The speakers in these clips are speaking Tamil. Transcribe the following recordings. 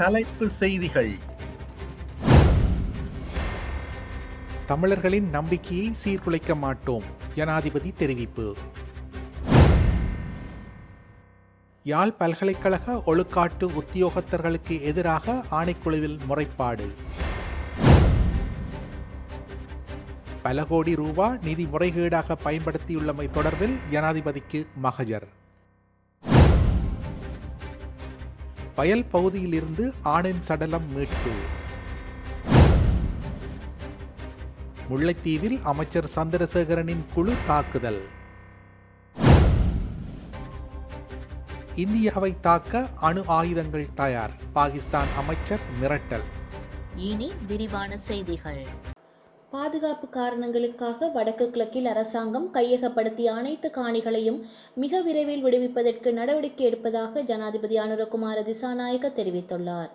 தலைப்பு செய்திகள். தமிழர்களின் நம்பிக்கையை சீர்குலைக்க மாட்டோம் ஜனாதிபதி தெரிவிப்பு. யாழ் பல்கலைக்கழக ஒழுக்காட்டு உத்தியோகத்தர்களுக்கு எதிராக ஆணைக்குழுவில் முறைப்பாடு. பல கோடி ரூபா நிதி முறைகேடாக பயன்படுத்தியுள்ளமை தொடர்பில் ஜனாதிபதிக்கு மகஜர். வயல் பகுதியிலிருந்து ஆணின் சடலம் மீட்பு. முல்லைத்தீவில் அமைச்சர் சந்திரசேகரனின் குழு தாக்குதல். இந்தியாவை தாக்க அணு ஆயுதங்கள் தயார் பாகிஸ்தான் அமைச்சர் மிரட்டல். இனி விரிவான செய்திகள். பாதுகாப்பு காரணங்களுக்காக வடக்கு கிழக்கில் அரசாங்கம் கையகப்படுத்திய அனைத்து காணிகளையும் மிக விரைவில் விடுவிப்பதற்கு நடவடிக்கை எடுப்பதாக ஜனாதிபதி அனுரகுமார திசாநாயக தெரிவித்துள்ளார்.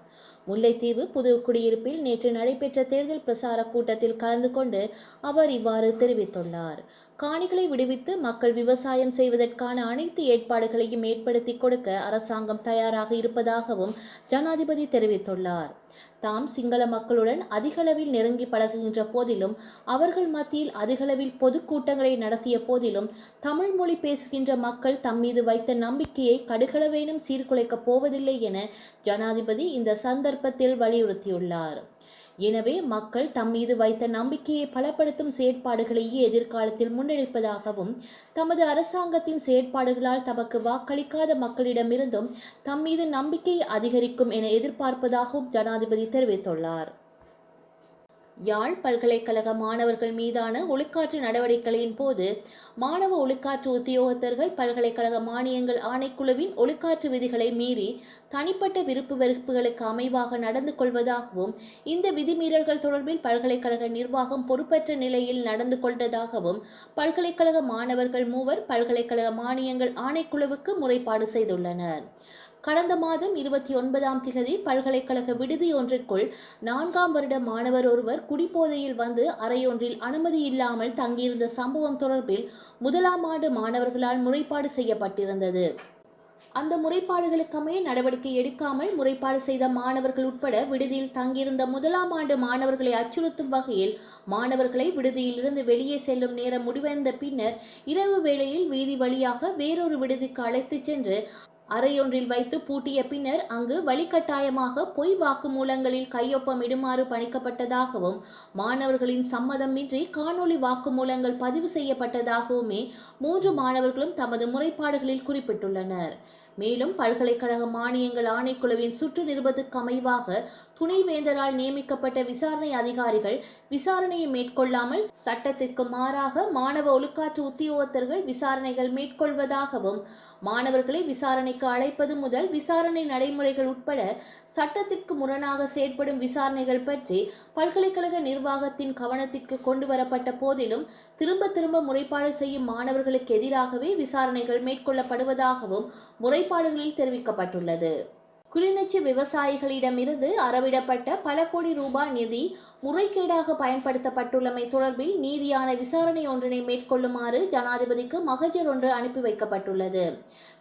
முல்லைத்தீவு புது குடியிருப்பில் நேற்று நடைபெற்ற தேர்தல் பிரசார கூட்டத்தில் கலந்து கொண்டு அவர் இவ்வாறு தெரிவித்துள்ளார். காணிகளை விடுவித்து மக்கள் விவசாயம் செய்வதற்கான அனைத்து ஏற்பாடுகளையும் ஏற்படுத்தி கொடுக்க அரசாங்கம் தயாராக இருப்பதாகவும் ஜனாதிபதி தெரிவித்துள்ளார். தாம் சிங்கள மக்களுடன் அதிகளவில் நெருங்கி பழகுகின்ற போதிலும் அவர்கள் மத்தியில் அதிகளவில் பொதுக்கூட்டங்களை நடத்திய போதிலும் தமிழ் மொழி பேசுகின்ற மக்கள் தம் மீது வைத்த நம்பிக்கையை கடுகளவேனும் சீர்குலைக்கப் போவதில்லை என ஜனாதிபதி இந்த சந்தர்ப்பத்தில் வலியுறுத்தியுள்ளார். எனவே மக்கள் தம் மீது வைத்த நம்பிக்கையை பலப்படுத்தும் செயற்பாடுகளையே எதிர்காலத்தில் முன்னெடுப்பதாகவும் தமது அரசாங்கத்தின் செயற்பாடுகளால் தமக்கு வாக்களிக்காத மக்களிடமிருந்தும் தம் மீது நம்பிக்கை அதிகரிக்கும் என எதிர்பார்ப்பதாகவும் ஜனாதிபதி தெரிவித்துள்ளார். யாழ் பல்கலைக்கழக மாணவர்கள் மீதான ஒழுக்காற்று நடவடிக்கைகளின் போது மாணவ ஒழுக்காற்று உத்தியோகத்தர்கள் பல்கலைக்கழக மானியங்கள் ஆணைக்குழுவின் ஒழுக்காற்று விதிகளை மீறி தனிப்பட்ட விருப்பு வெறுப்புகளுக்கு அமைவாக நடந்து கொள்வதாகவும் இந்த விதிமீறல்கள் தொடர்பில் பல்கலைக்கழக நிர்வாகம் பொறுப்பற்ற நிலையில் நடந்து கொண்டதாகவும் பல்கலைக்கழக மாணவர்கள் மூவர் பல்கலைக்கழக மானியங்கள் ஆணைக்குழுவுக்கு முறைப்பாடு செய்துள்ளனர். கடந்த மாதம் இருபத்தி ஒன்பதாம் திகதி பல்கலைக்கழக விடுதி ஒன்றிற்குள் நான்காம் வருட மாணவர் ஒருவர் குடிபோதையில் வந்து அறையொன்றில் அனுமதி இல்லாமல் தங்கியிருந்த சம்பவம் தொடர்பில் முதலாம் ஆண்டு மாணவர்களால் முறைப்பாடு செய்யப்பட்டிருந்தது. அந்த முறைப்பாடுகளுக்கமைய நடவடிக்கை எடுக்காமல் முறைப்பாடு செய்த மாணவர்கள் உட்பட விடுதியில் தங்கியிருந்த முதலாம் ஆண்டு மாணவர்களை அச்சுறுத்தும் வகையில் மாணவர்களை விடுதியில் இருந்து வெளியே செல்லும் நேரம் முடிவடைந்த பின்னர் இரவு வேளையில் வீதி வழியாக வேறொரு விடுதிக்கு அழைத்துச் சென்று அறையொன்றில் வைத்து பூட்டிய பின்னர் அங்கு வழிகட்டாயமாக பொய் வாக்குமூலங்களில் கையொப்பமிடுமாறு பணிக்கப்பட்டதாகவும் மாணவர்களின் சம்மதமின்றி காணொளி வாக்குமூலங்கள் பதிவு செய்யப்பட்டதாகவுமே மூன்று மாணவர்களும் தமது முறைப்பாடுகளில் குறிப்பிட்டுள்ளனர். மேலும் பல்கலைக்கழக மானியங்கள் ஆணைக்குழுவின் சுற்று நிருபத்துக்கு அமைவாக துணைவேந்தரால் நியமிக்கப்பட்ட விசாரணை அதிகாரிகள் விசாரணையை மேற்கொள்ளாமல் சட்டத்திற்கு மாறாக மாணவ ஒழுக்காற்று உத்தியோகத்தர்கள் விசாரணைகள் மேற்கொள்வதாகவும் மாணவர்களை விசாரணைக்கு அழைப்பது முதல் விசாரணை நடைமுறைகள் உட்பட சட்டத்திற்கு முரணாக செயற்படும் விசாரணைகள் பற்றி பல்கலைக்கழக நிர்வாகத்தின் கவனத்திற்கு கொண்டு வரப்பட்ட போதிலும் திரும்ப திரும்ப முறைப்பாடு செய்யும் மாணவர்களுக்கு எதிராகவே விசாரணைகள் மேற்கொள்ளப்படுவதாகவும் முறைப்பாடுகளில் தெரிவிக்கப்பட்டுள்ளது. கிளிநொச்சி விவசாயிகளிடமிருந்து அறவிடப்பட்ட பல கோடி ரூபாய் நிதி முறைகேடாக பயன்படுத்தப்பட்டுள்ளமை தொடர்பில் நீதியான விசாரணை ஒன்றினை மேற்கொள்ளுமாறு ஜனாதிபதிக்கு மகஜர் ஒன்று அனுப்பி வைக்கப்பட்டுள்ளது.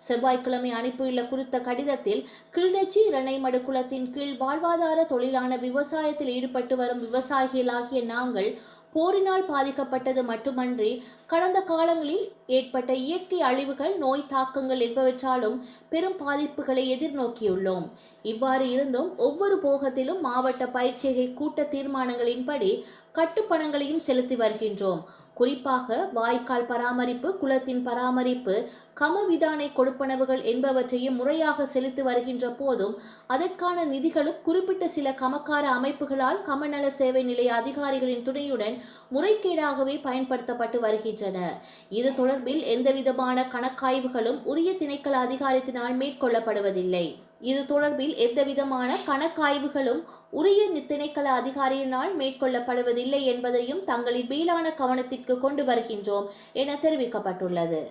செவ்வாய்க்கிழமை அனுப்பியுள்ள குறித்த கடிதத்தில் கிளிநொச்சி இரணைமடு குளத்தின் கீழ் வாழ்வாதார தொழிலான விவசாயத்தில் ஈடுபட்டு வரும் விவசாயிகளாகிய நாங்கள் போரினால் பாதிக்கப்பட்டது மட்டுமன்றி கடந்த காலங்களில் ஏற்பட்ட இயற்கை அழிவுகள் நோய் தாக்கங்கள் என்பவற்றாலும் பெரும் பாதிப்புகளை எதிர்நோக்கியுள்ளோம். இவ்வாறு இருந்தும் ஒவ்வொரு போகத்திலும் மாவட்ட பயிற்சிகை கூட்ட தீர்மானங்களின்படி கட்டுப்பணங்களையும் செலுத்தி வருகின்றோம். குறிப்பாக வாய்க்கால் பராமரிப்பு குளத்தின் பராமரிப்பு கமவிதானை கொடுப்பனவுகள் என்பவற்றையும் முறையாக செலுத்தி வருகின்ற போதும் அதற்கான நிதிகளும் குறிப்பிட்ட சில கமக்கார அமைப்புகளால் கமநல சேவை நிலைய அதிகாரிகளின் துணையுடன் முறைகேடாகவே பயன்படுத்தப்பட்டு வருகின்றன. இது தொடர்பில் எந்தவிதமான கணக்காய்வுகளும் உரிய திணைக்கள அதிகாரத்தினால் மேற்கொள்ளப்படுவதில்லை. இது தொடர்பில் எந்தவிதமான கணக்காய்வுகளும் உரிய திணைக்கள அதிகாரியினால் மேற்கொள்ளப்படுவதில்லை என்பதையும் தங்களின் மேலான கவனத்திற்கு கொண்டு வருகின்றோம் என தெரிவிக்கப்பட்டுள்ளது.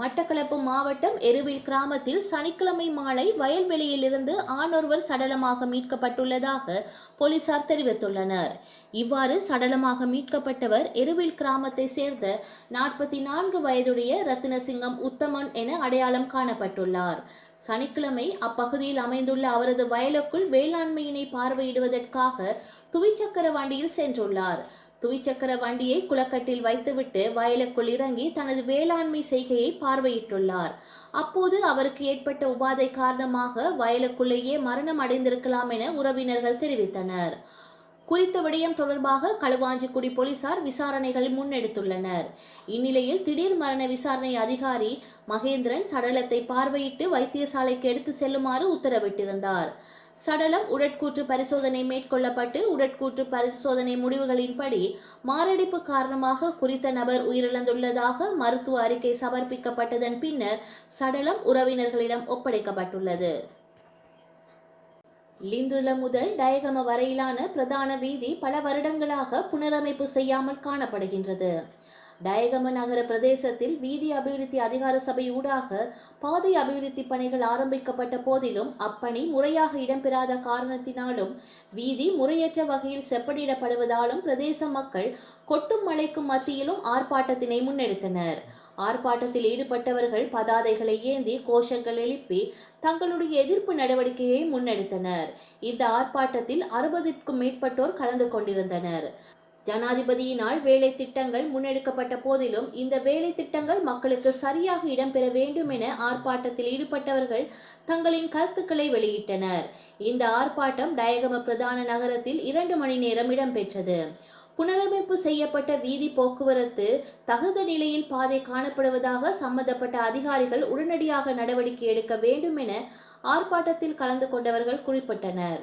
மட்டக்களப்பு மாவட்டம் எருவில் கிராமத்தில் சனிக்கிழமை மாலை வயல்வெளியிலிருந்து ஆணொருவர் சடலமாக மீட்கப்பட்டுள்ளதாக போலீசார் தெரிவித்துள்ளனர். இவ்வாறு சடலமாக மீட்கப்பட்டவர் எருவில் கிராமத்தை சேர்ந்த நாற்பத்தி நான்கு வயதுடைய ரத்தினசிங்கம் உத்தமன் என அடையாளம் காணப்பட்டுள்ளார். சனிக்கிழமை அப்பகுதியில் அமைந்துள்ள அவரது வயலுக்குள் வேளாண்மையினை பார்வையிடுவதற்காக துவிச்சக்கர வண்டியில் சென்றுள்ளார். துவிச்சக்கர வண்டியை குளக்கட்டில் வைத்துவிட்டு வயலுக்குள் இறங்கி தனது வேளாண்மை செய்கையை பார்வையிட்டுள்ளார். அப்போது அவருக்கு ஏற்பட்ட உபாதை காரணமாக வயலுக்குள்ளேயே மரணம் அடைந்திருக்கலாம் என உறவினர்கள் தெரிவித்தனர். குறித்த விடயம் தொடர்பாக களுவாஞ்சிக்குடி போலீசார் விசாரணைகள் முன்னெடுத்துள்ளனர். இந்நிலையில் திடீர் மரண விசாரணை அதிகாரி மகேந்திரன் சடலத்தை பார்வையிட்டு வைத்தியசாலைக்கு எடுத்து செல்லுமாறு உத்தரவிட்டிருந்தார். சடலம் உடற்கூற்று பரிசோதனை மேற்கொள்ளப்பட்டு உடற்கூற்று பரிசோதனை முடிவுகளின்படி மாரடைப்பு காரணமாக குறித்த நபர் உயிரிழந்துள்ளதாக மருத்துவ அறிக்கை சமர்ப்பிக்கப்பட்டதன் பின்னர் சடலம் உறவினர்களிடம் ஒப்படைக்கப்பட்டுள்ளது. லிந்துல முதல் டயகம வரையிலான பிரதான வீதி பல வருடங்களாக புனரமைப்பு செய்யாமல் காணப்படுகின்றது. டயகம நகர பிரதேசத்தில் வீதி அபிவிருத்தி அதிகார சபை ஊடாக பாதை அபிவிருத்தி பணிகள் ஆரம்பிக்கப்பட்ட போதிலும் அப்பணி முறையாக இடம்பெறாத காரணத்தினாலும் வீதி முறையற்ற வகையில் செப்பனிடப்படுவதாலும் பிரதேச மக்கள் கொட்டும் மழைக்கும் மத்தியிலும் ஆர்ப்பாட்டத்தினை முன்னெடுத்தனர். ஆர்ப்பாட்டத்தில் ஈடுபட்டவர்கள் பதாதைகளை ஏந்தி கோஷங்கள் எழுப்பி தங்களுடைய எதிர்ப்பு நடவடிக்கையை முன்னெடுத்தனர். இந்த ஆர்ப்பாட்டத்தில் அறுபதுக்கும் மேற்பட்டோர் கலந்து கொண்டிருந்தனர். ஜனாதிபதியினால் வேலை திட்டங்கள் முன்னெடுக்கப்பட்ட போதிலும் இந்த வேலை திட்டங்கள் மக்களுக்கு சரியாக இடம்பெற வேண்டும் என ஆர்ப்பாட்டத்தில் ஈடுபட்டவர்கள் தங்களின் கருத்துக்களை வெளியிட்டனர். இந்த ஆர்ப்பாட்டம் டயகம பிரதான நகரத்தில் இரண்டு மணி நேரம் இடம்பெற்றது. புனரமைப்பு செய்யப்பட்ட வீதி போக்குவரத்து தகுந்த நிலையில் பாதை காணப்படுவதாக சம்பந்தப்பட்ட அதிகாரிகள் உடனடியாக நடவடிக்கை எடுக்க வேண்டும் என ஆர்ப்பாட்டத்தில் கலந்து கொண்டவர்கள் குறிப்பிட்டனர்.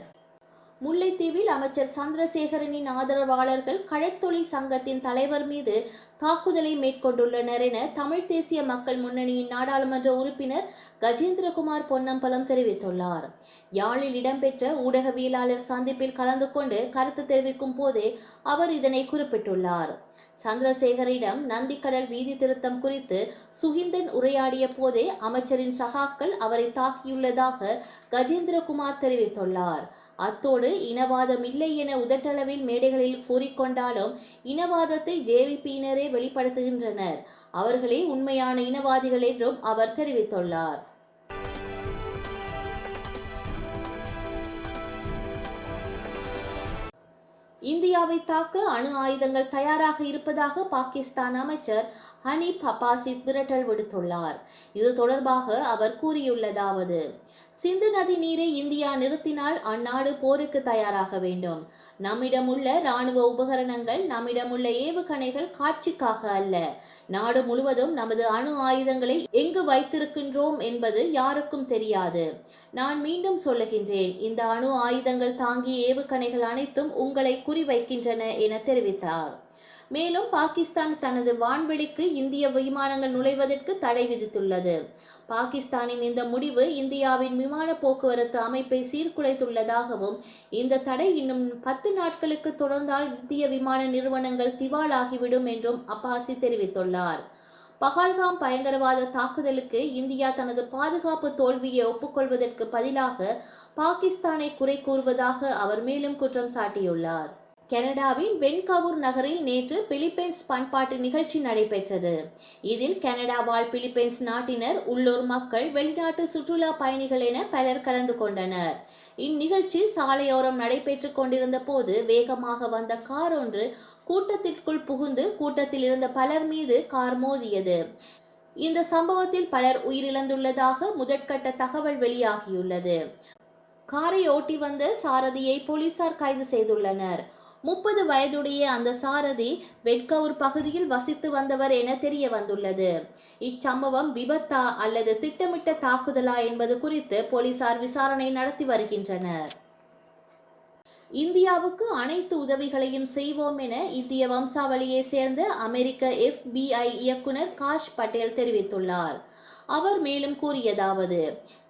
முல்லைத்தீவில் அமைச்சர் சந்திரசேகரனின் ஆதரவாளர்கள் கடற்தொழில் சங்கத்தின் தலைவர் மீது தாக்குதலை மேற்கொண்டுள்ளனர் என தமிழ் தேசிய மக்கள் முன்னணியின் நாடாளுமன்ற உறுப்பினர் கஜேந்திரகுமார் பொன்னம்பலம் தெரிவித்துள்ளார். யாழில் இடம்பெற்ற ஊடகவியலாளர் சந்திப்பில் கலந்து கொண்டு கருத்து தெரிவிக்கும் போதே அவர் இதனை குறிப்பிட்டுள்ளார். சந்திரசேகரிடம் நந்திக்கடல் வீதி திருத்தம் குறித்து சுகிந்தன் உரையாடிய போதே அமைச்சரின் சகாக்கள் அவரை தாக்கியுள்ளதாக கஜேந்திரகுமார் தெரிவித்துள்ளார். அத்தோடு இனவாதம் இல்லை என உதட்டளவில் மேடைகளில் கூறிக்கொண்டாலும் இனவாதத்தை ஜேவிபியினரே வெளிப்படுத்துகின்றனர். அவர்களே உண்மையான இனவாதிகள் என்றும் அவர் தெரிவித்துள்ளார். இந்தியாவை தாக்க அணு ஆயுதங்கள் தயாராக இருப்பதாக பாகிஸ்தான் அமைச்சர் ஹனீப் அப்பாசித் மிரட்டல் விடுத்துள்ளார். இது தொடர்பாக அவர் கூறியுள்ளதாவது சிந்து நதி நீரை இந்தியா நிறுத்தினால் அந்நாடு போருக்கு தயாராக வேண்டும். நம்மிடமுள்ள இராணுவ உபகரணங்கள் நம்மிடமுள்ள ஏவுகணைகள் காட்சிக்காக அல்ல. நாடு முழுவதும் நமது அணு ஆயுதங்களை எங்கு வைத்திருக்கின்றோம் என்பது யாருக்கும் தெரியாது. நான் மீண்டும் சொல்லுகின்றேன் இந்த அணு ஆயுதங்கள் தாங்கிய ஏவுகணைகள் அனைத்தும் உங்களை குறிவைக்கின்றன என தெரிவித்தார். மேலும் பாகிஸ்தான் தனது வான்வெளிக்கு இந்திய விமானங்கள் நுழைவதற்கு தடை விதித்துள்ளது. பாகிஸ்தானின் இந்த முடிவு இந்தியாவின் விமான போக்குவரத்து அமைப்பை சீர்குலைத்துள்ளதாகவும் இந்த தடை இன்னும் பத்து நாட்களுக்கு தொடர்ந்தால் இந்திய விமான நிறுவனங்கள் திவாலாகிவிடும் என்றும் அப்பாசி தெரிவித்துள்ளார். பஹல்காம் பயங்கரவாத தாக்குதலுக்கு இந்தியா தனது பாதுகாப்பு தோல்வியை ஒப்புக்கொள்வதற்கு பதிலாக பாகிஸ்தானை குறை கூறுவதாக அவர் மேலும் குற்றம் சாட்டியுள்ளார். கனடாவின் வென்காவூர் நகரில் நேற்று பிலிப்பைன்ஸ் பண்பாட்டு நிகழ்ச்சி நடைபெற்றது. இதில் கனடா வாழ் பிலிப்பைன்ஸ் நாட்டினர் உள்ளூர் மக்கள் வெளிநாட்டு சுற்றுலா பயணிகள் என பலர் கலந்து கொண்டனர். இந்நிகழ்ச்சி சாலையோரம் நடைபெற்று கொண்டிருந்த போது வேகமாக வந்த கார் ஒன்று கூட்டத்திற்குள் புகுந்து கூட்டத்தில் இருந்த பலர் மீது கார் மோதியது. இந்த சம்பவத்தில் பலர் உயிரிழந்துள்ளதாக முதற்கட்ட தகவல் வெளியாகியுள்ளது. காரை ஓட்டி வந்த சாரதியை போலீசார் கைது செய்துள்ளனர். முப்பது வயதுடைய அந்த சாரதி வெட்கவுர் பகுதியில் வசித்து வந்தவர் என தெரிய வந்துள்ளது. இச்சம்பவம் விபத்தா அல்லது திட்டமிட்ட தாக்குதலா என்பது குறித்து போலீசார் விசாரணை நடத்தி வருகின்றனர். இந்தியாவுக்கு அனைத்து உதவிகளையும் செய்வோம் என இந்திய வம்சாவளியை சேர்ந்த அமெரிக்க எஃபிஐ இயக்குனர் காஷ் பட்டேல் தெரிவித்துள்ளார். அவர் மேலும் கூறியதாவது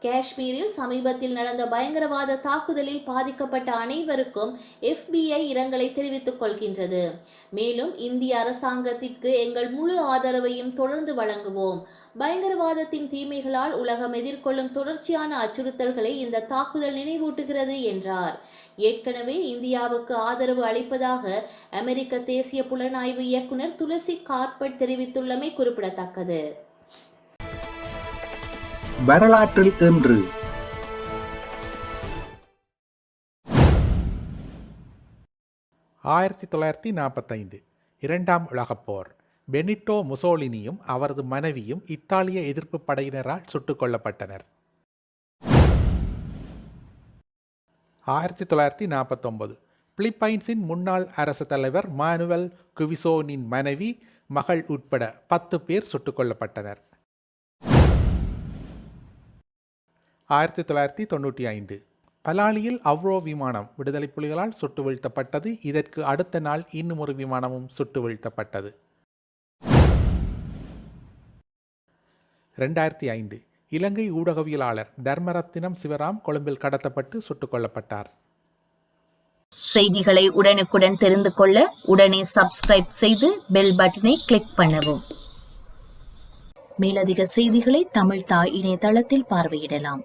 காஷ்மீரில் சமீபத்தில் நடந்த பயங்கரவாத தாக்குதலில் பாதிக்கப்பட்ட அனைவருக்கும் எஃபிஐ இரங்கலை தெரிவித்துக் கொள்கின்றது. மேலும் இந்திய அரசாங்கத்திற்கு எங்கள் முழு ஆதரவையும் தொடர்ந்து வழங்குவோம். பயங்கரவாதத்தின் தீமைகளால் உலகம் எதிர்கொள்ளும் தொடர்ச்சியான அச்சுறுத்தல்களை இந்த தாக்குதல் நினைவூட்டுகிறது என்றார். ஏற்கனவே இந்தியாவுக்கு ஆதரவு அளிப்பதாக அமெரிக்க தேசிய புலனாய்வு இயக்குனர் துளசி கார்பட் தெரிவித்துள்ளமை குறிப்பிடத்தக்கது. வரலாற்றில் இன்று. ஆயிரத்தி தொள்ளாயிரத்தி நாற்பத்தைந்து. இரண்டாம் உலகப் போர். பெனிட்டோ முசோலினியும் அவரது மனைவியும் இத்தாலிய எதிர்ப்பு படையினரால் சுட்டுக் கொல்லப்பட்டனர். ஆயிரத்தி தொள்ளாயிரத்தி நாற்பத்தொன்பது. பிலிப்பைன்ஸின் முன்னாள் அரசு தலைவர் மானுவல் குவிசோனின் மனைவி மகள் உட்பட பத்து பேர் சுட்டுக் கொல்லப்பட்டனர். ஆயிரத்தி தொள்ளாயிரத்தி தொண்ணூற்றி ஐந்து. பலாலியில் அவ்ரோ விமானம் விடுதலை புலிகளால் சுட்டு வீழ்த்தப்பட்டது. இதற்கு அடுத்த நாள் இன்னும் ஒரு விமானமும் சுட்டு வீழ்த்தப்பட்டது. ரெண்டாயிரத்தி ஐந்து. இலங்கை ஊடகவியலாளர் தர்மரத்தினம் சிவராம் கொழும்பில் கடத்தப்பட்டு சுட்டுக் கொல்லப்பட்டார். செய்திகளை உடனுக்குடன் தெரிந்து கொள்ள உடனே சப்ஸ்கிரைப் செய்து பெல் பட்டனை கிளிக் பண்ணவும். மேலதிக செய்திகளை தமிழ் தாய் இணையதளத்தில் பார்வையிடலாம்.